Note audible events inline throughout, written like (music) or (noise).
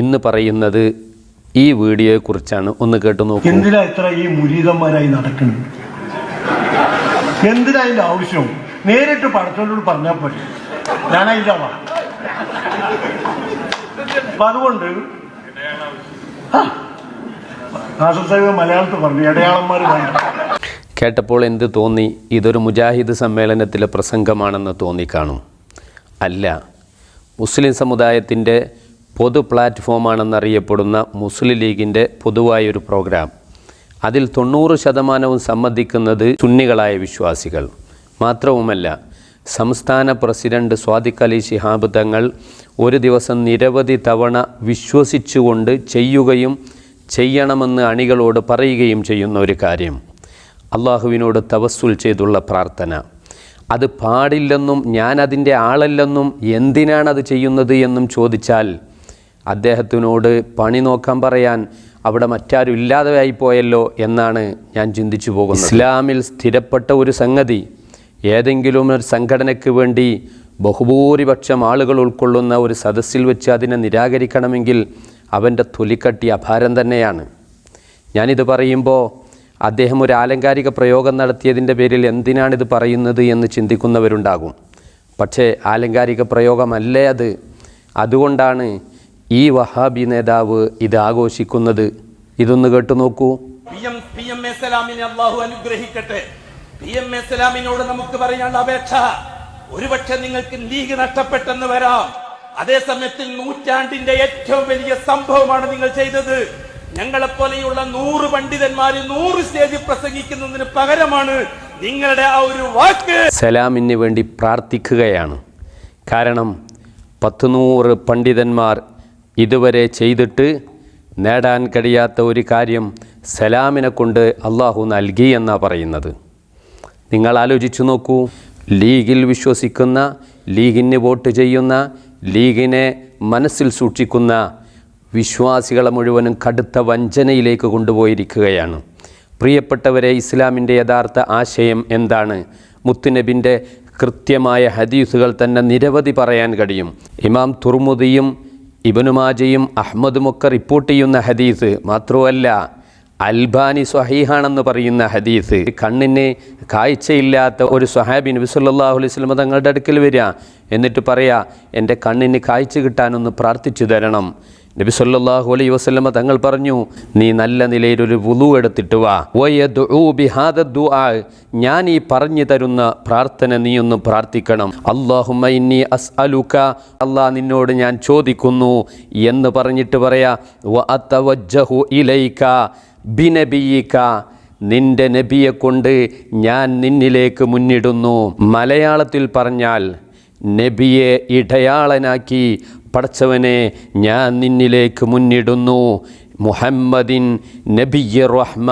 ഇന്ന് പറയുന്നത് ഈ വീഡിയോയെ കുറിച്ചാണ് ഒന്ന് കേട്ടു നോക്കൂ. എന്തിനാ ഇത്ര ഈ മുരീതന്മാരായി നടക്കുന്നത്? എന്തിനാ അതിന്റെ ആവശ്യം? നേരിട്ട് പടച്ചോനോട് പറഞ്ഞാൽ പോരെ. ആളാ. അപ്പൊ അതുകൊണ്ട് നാസർ സാഹിബ് മലയാളത്തിൽ പറഞ്ഞു ഇടയാളന്മാർ വേണ്ട കേട്ടപ്പോൾ എന്ത് തോന്നി? ഇതൊരു മുജാഹിദ് സമ്മേളനത്തിലെ പ്രസംഗമാണെന്ന് തോന്നിക്കാണും അല്ല മുസ്ലിം സമുദായത്തിന്റെ പൊതു പ്ലാറ്റ്ഫോമാണെന്നറിയപ്പെടുന്ന മുസ്ലിം ലീഗിന്റെ പൊതുവായൊരു പ്രോഗ്രാം. അതിൽ തൊണ്ണൂറ് ശതമാനവും സംബന്ധിക്കുന്നത് സുന്നികളായ വിശ്വാസികൾ. മാത്രവുമല്ല സംസ്ഥാന പ്രസിഡന്റ് സ്വാദിഖ് അലി ശിഹാബ് തങ്ങൾ ഒരു ദിവസം നിരവധി തവണ വിശ്വസിച്ചുകൊണ്ട് ചെയ്യുകയും ചെയ്യണമെന്ന് അണികളോട് പറയുകയും ചെയ്യുന്ന ഒരു കാര്യം. അള്ളാഹുവിനോട് തവസ്സുൽ ചെയ്തുള്ള പ്രാർത്ഥന. അത് പാടില്ലെന്നും ഞാൻ അതിന്റെ ആളല്ലെന്നും എന്തിനാണത് ചെയ്യുന്നത് എന്നും ചോദിച്ചാൽ അദ്ദേഹത്തിനോട് പണി നോക്കാൻ പറയാൻ അവിടെ മറ്റാരും ഇല്ലാതെ ആയിപ്പോയല്ലോ എന്നാണ് ഞാൻ ചിന്തിച്ചു പോകുന്നത്. ഇസ്ലാമിൽ സ്ഥിരപ്പെട്ട ഒരു സംഗതി ഏതെങ്കിലും ഒരു സംഘടനയ്ക്ക് വേണ്ടി ബഹുഭൂരിപക്ഷം ആളുകൾ ഉൾക്കൊള്ളുന്ന ഒരു സദസ്സിൽ വെച്ച് അതിനെ നിരാകരിക്കണമെങ്കിൽ അവന്റെ തൊലിക്കട്ടി അഭാരം തന്നെയാണ്. ഞാനിത് പറയുമ്പോൾ അദ്ദേഹം ഒരു ആലങ്കാരിക പ്രയോഗം നടത്തിയതിന്റെ പേരിൽ എന്തിനാണിത് പറയുന്നത് എന്ന് ചിന്തിക്കുന്നവരുണ്ടാകും. പക്ഷേ ആലങ്കാരിക പ്രയോഗമല്ലേ അത്? അതുകൊണ്ടാണ് ഈ വഹാബി നേതാവ് ഇത് ആഘോഷിക്കുന്നത് ഇതൊന്ന് കേട്ടു നോക്കൂ. പി എം പി അള്ളാഹു അനുഗ്രഹിക്കട്ടെ. പി എം എസ്ലാമിനോട് സലാമിനോട് നമുക്ക് പറയാനുള്ള അപേക്ഷ ഒരുപക്ഷെ നിങ്ങൾക്ക് ലീഗ് നഷ്ടപ്പെട്ടെന്ന് വരാം. അതേസമയത്തിൽ നൂറ്റാണ്ടിന്റെ ഏറ്റവും വലിയ സംഭവമാണ് നിങ്ങൾ ചെയ്തത്. ഞങ്ങളെ പോലെയുള്ള നൂറ് പണ്ഡിതന്മാര് നൂറ് സ്റ്റേജിൽ പ്രസംഗിക്കുന്നതിന് പകരമാണ് നിങ്ങളുടെ ആ ഒരു വാക്ക്. സലാമിന് വേണ്ടി പ്രാർത്ഥിക്കുകയാണ്. കാരണം പത്തുനൂറ് പണ്ഡിതന്മാർ ഇതുവരെ ചെയ്തിട്ട് നേടാൻ കഴിയാത്ത ഒരു കാര്യം സലാമിനെ കൊണ്ട് അള്ളാഹു നൽകി എന്നാണ് പറയുന്നത്. നിങ്ങൾ ആലോചിച്ചു നോക്കൂ ലീഗിൽ വിശ്വസിക്കുന്ന ലീഗിന് വോട്ട് ചെയ്യുന്ന ലീഗിനെ മനസ്സിൽ സൂക്ഷിക്കുന്ന വിശ്വാസികളെ മുഴുവനും കടുത്ത വഞ്ചനയിലേക്ക് കൊണ്ടുപോയിരിക്കുകയാണ്. പ്രിയപ്പെട്ടവരെ ഇസ്ലാമിന്റെ യഥാർത്ഥ ആശയം എന്താണ്? മുത്തുനബിന്റെ കൃത്യമായ ഹദീസുകൾ തന്നെ നിരവധി പറയാൻ കഴിയും. ഇമാം തുർമുദിയും ഇബനുമാജയും അഹമ്മദുമൊക്കെ റിപ്പോർട്ട് ചെയ്യുന്ന ഹദീസ് മാത്രമല്ല അൽബാനി സ്വഹീഹാണെന്ന് പറയുന്ന ഹദീസ്. കണ്ണിന് കാഴ്ചയില്ലാത്ത ഒരു സ്വഹാബി നബി സല്ലല്ലാഹു അലൈഹി വസല്ലം തങ്ങളുടെ അടുക്കൽ വരിക. എന്നിട്ട് പറയാ എന്റെ കണ്ണിന് കാഴ്ച കിട്ടാനൊന്ന് പ്രാർത്ഥിച്ചു തരണം. നബി സല്ലല്ലാഹു അലൈഹി വസല്ലമ തങ്ങൾ പറഞ്ഞു നീ നല്ല നിലയിൽ ഒരു വുളു എടുത്തിട്ട് വാ. ഞാൻ ഈ പറഞ്ഞു തരുന്ന പ്രാർത്ഥന നീ ഒന്ന് പ്രാർത്ഥിക്കണം. അല്ലാഹുമ്മ ഇന്നി അസ്അലുക അല്ലാ നിന്നോട് ഞാൻ ചോദിക്കുന്നു. എന്ന് പറഞ്ഞിട്ട് പറയാ വ അതവജ്ജഹു ഇലൈക ബിനബിയിക നിന്റെ നബിയെ കൊണ്ട് ഞാൻ നിന്നിലേക്ക് മുന്നിടുന്നു. മലയാളത്തിൽ പറഞ്ഞാൽ നബിയെ ഇടയാളനാക്കി പടച്ചവനെ ഞാൻ നിന്നിലേക്ക് മുന്നിടുന്നു. മുഹമ്മദിൻ നബിയ റഹ്മ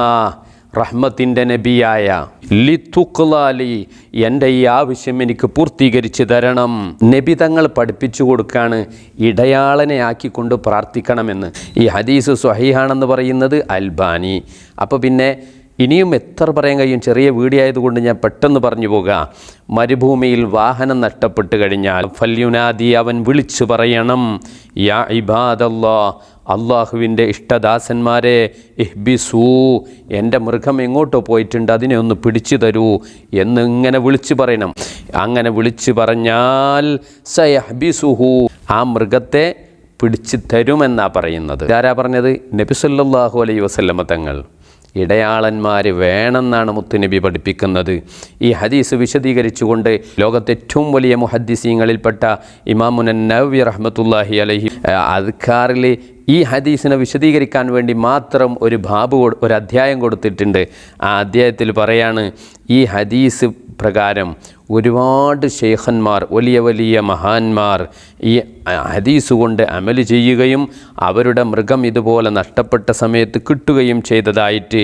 റഹ്മത്തിന്റെ നബിയായ. ലിത്തുക്ലാലി എന്റെ ഈ ആവശ്യം എനിക്ക് പൂർത്തീകരിച്ച് തരണം. നബി തങ്ങൾ പഠിപ്പിച്ചു കൊടുക്കാണ് ഇടയാളനെ ആക്കിക്കൊണ്ട് പ്രാർത്ഥിക്കണമെന്ന്. ഈ ഹദീസ് സ്വഹീഹാണെന്ന് പറയുന്നത് അൽബാനി. അപ്പോൾ പിന്നെ ഇനിയും എത്ര പറയാൻ കഴിയും? ചെറിയ വീഡിയോ ആയതുകൊണ്ട് ഞാൻ പെട്ടെന്ന് പറഞ്ഞു പോകാം. മരുഭൂമിയിൽ വാഹനം നഷ്ടപ്പെട്ട് കഴിഞ്ഞാൽ ഫല്യുനാദി അവൻ വിളിച്ചു പറയണം. യാ ഇബാദല്ലാ അള്ളാഹുവിന്റെ ഇഷ്ടദാസന്മാരെ ഇഹ്ബിസൂ എന്റെ മൃഗം എങ്ങോട്ടോ പോയിട്ടുണ്ട് അതിനെ ഒന്ന് പിടിച്ചു തരൂ എന്നിങ്ങനെ വിളിച്ചു പറയണം. അങ്ങനെ വിളിച്ചു പറഞ്ഞാൽ സയഹ്ബിസുഹു ആ മൃഗത്തെ പിടിച്ചു തരുമെന്നാണ് പറയുന്നത്. ആരാ പറഞ്ഞത്? നബിസല്ലാഹു അലൈ വസല്ലമ തങ്ങൾ. ഇടയാളന്മാർ വേണമെന്നാണ് മുത്തുനബി പഠിപ്പിക്കുന്നത്. ഈ ഹദീസ് വിശദീകരിച്ചുകൊണ്ട് ലോകത്തെ ഏറ്റവും വലിയ മുഹദ്ദിസീങ്ങളിൽപ്പെട്ട ഇമാമുനൻ നവ്യ റഹ്മത്തുല്ലാഹി അലഹി അദ്ഖാറിൽ ഈ ഹദീസിനെ വിശദീകരിക്കാൻ വേണ്ടി മാത്രം ഒരു ബാബു ഒരു അധ്യായം കൊടുത്തിട്ടുണ്ട്. ആ അധ്യായത്തിൽ പറയാണ് ഈ ഹദീസ് പ്രകാരം ഒരുപാട് ഷെയ്ഖന്മാർ വലിയ വലിയ മഹാന്മാർ ഈ ഹദീസ് കൊണ്ട് അമൽ ചെയ്യുകയും അവരുടെ മൃഗം ഇതുപോലെ നഷ്ടപ്പെട്ട സമയത്ത് കിട്ടുകയും ചെയ്തതായിട്ട്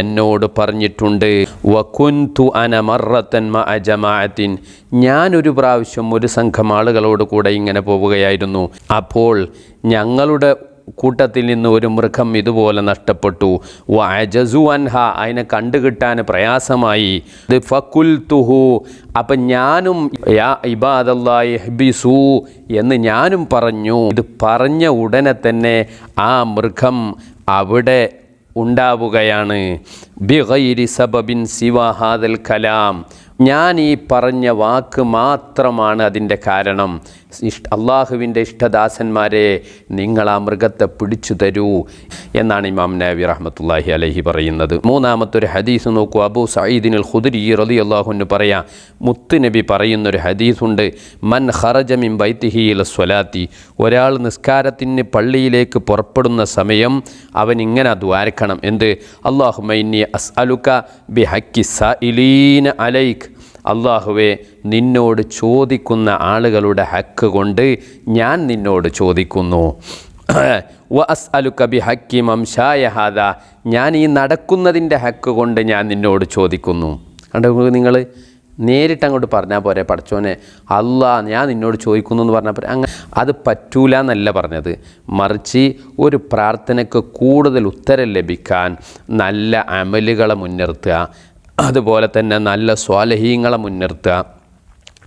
എന്നോട് പറഞ്ഞിട്ടുണ്ട്. വക്കുൻതു അന മറത്തൻ മ അജമാഅത്തിൻ ഞാനൊരു പ്രാവശ്യം ഒരു സംഘം ആളുകളോട് കൂടെ ഇങ്ങനെ പോവുകയായിരുന്നു. അപ്പോൾ ഞങ്ങളുടെ കൂട്ടത്തിൽ നിന്ന് ഒരു മൃഗം ഇതുപോലെ നഷ്ടപ്പെട്ടു. വജസു അൻഹ അതിനെ കണ്ടുകിട്ടാൻ പ്രയാസമായി. ഇത് തുഹു അപ്പം ഞാനും യാ എന്ന് ഞാനും പറഞ്ഞു. ഇത് പറഞ്ഞ ഉടനെ തന്നെ ആ മൃഗം അവിടെ ഉണ്ടാവുകയാണ്. ബിഗൈരി സബബിൻ സിവാഹാദൽ കലാം. ഞാൻ ഈ പറഞ്ഞ വാക്ക് മാത്രമാണ് അതിന്റെ കാരണം. ഇഷ്ട അള്ളാഹുവിന്റെ ഇഷ്ടദാസന്മാരെ നിങ്ങൾ ആ മൃഗത്തെ പിടിച്ചു തരൂ എന്നാണ് ഇമാം നബി റഹ്മത്തുല്ലാഹി അലഹി പറയുന്നത്. മൂന്നാമത്തൊരു ഹദീസ് നോക്കൂ. അബൂ സയ്യിദിനുൽ ഖുദരി റലി അള്ളാഹുന് പറയാം മുത്ത് നബി പറയുന്നൊരു ഹദീസുണ്ട് മൻ ഖറജമിൻ ബൈത്തിഹി സ്വലാത്തി. ഒരാൾ നിസ്കാരത്തിന് പള്ളിയിലേക്ക് പുറപ്പെടുന്ന സമയം അവൻ ഇങ്ങനെ ദ്വാരക്കണം എന്ത്? അള്ളാഹുമൈനി അസ് അലുക്ക ബി ഹക്കി സഇലീന അലൈക്ക് അള്ളാഹുവെ നിന്നോട് ചോദിക്കുന്ന ആളുകളുടെ ഹക്ക് കൊണ്ട് ഞാൻ നിന്നോട് ചോദിക്കുന്നു. (clears throat) വ അസ് അലുക്ക ബി ഹക്കി മംഷായ ഹാദ ഞാൻ ഈ നടക്കുന്നതിന്റെ ഹക്ക് കൊണ്ട് ഞാൻ നിന്നോട് ചോദിക്കുന്നു. കണ്ടോ നിങ്ങൾ? നേരിട്ട് അങ്ങോട്ട് പറഞ്ഞാൽ പോരെ പഠിച്ചോനെ. അല്ലാ ഞാൻ നിന്നോട് ചോദിക്കുന്നു എന്ന് പറഞ്ഞാൽ പോരെ. അങ്ങനെ അത് പറ്റൂല എന്നല്ല പറഞ്ഞത്. മറിച്ച് ഒരു പ്രാർത്ഥനയ്ക്ക് കൂടുതൽ ഉത്തരം ലഭിക്കാൻ നല്ല അമലുകളെ മുൻനിർത്തുക. അതുപോലെ തന്നെ നല്ല സ്വാലഹീങ്ങളെ മുൻനിർത്തുക.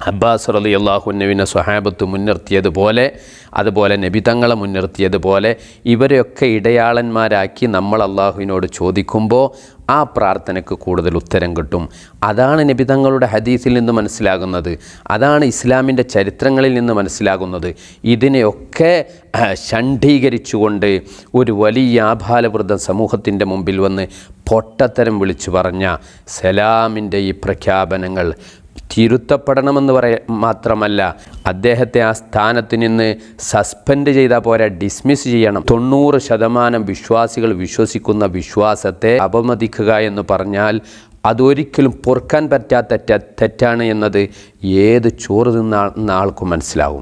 അബ്ബാസ് അലി അള്ളാഹുനവിനെ സ്വഹാബത്ത് മുൻനിർത്തിയതുപോലെ അതുപോലെ നബി തങ്ങളെ മുൻനിർത്തിയതുപോലെ ഇവരെയൊക്കെ ഇടയാളന്മാരാക്കി നമ്മൾ അള്ളാഹുവിനോട് ചോദിക്കുമ്പോൾ ആ പ്രാർത്ഥനയ്ക്ക് കൂടുതൽ ഉത്തരം കിട്ടും. അതാണ് നബിതങ്ങളുടെ ഹദീസിൽ നിന്ന് മനസ്സിലാകുന്നത്. അതാണ് ഇസ്ലാമിന്റെ ചരിത്രങ്ങളിൽ നിന്ന് മനസ്സിലാകുന്നത്. ഇതിനെയൊക്കെ ഷണ്ഡീകരിച്ചുകൊണ്ട് ഒരു വലിയ ആഭാലവൃദ്ധം സമൂഹത്തിന്റെ മുമ്പിൽ വന്ന് പൊട്ടത്തരം വിളിച്ചു പറഞ്ഞ സലാമിന്റെ ഈ പ്രഖ്യാപനങ്ങൾ തിരുത്തപ്പെടണമെന്ന് പറയ മാത്രമല്ല അദ്ദേഹത്തെ ആ സ്ഥാനത്ത് നിന്ന് സസ്പെൻഡ് ചെയ്താൽ പോരാ ഡിസ്മിസ് ചെയ്യണം. തൊണ്ണൂറ് ശതമാനം വിശ്വാസികൾ വിശ്വസിക്കുന്ന വിശ്വാസത്തെ അപമതിക്കുക എന്ന് പറഞ്ഞാൽ അതൊരിക്കലും പൊറുക്കാൻ പറ്റാത്ത തെറ്റാണ് എന്നത് ഏത് ചോറ് തിന്ന ആൾ- ആൾക്കും മനസ്സിലാവും.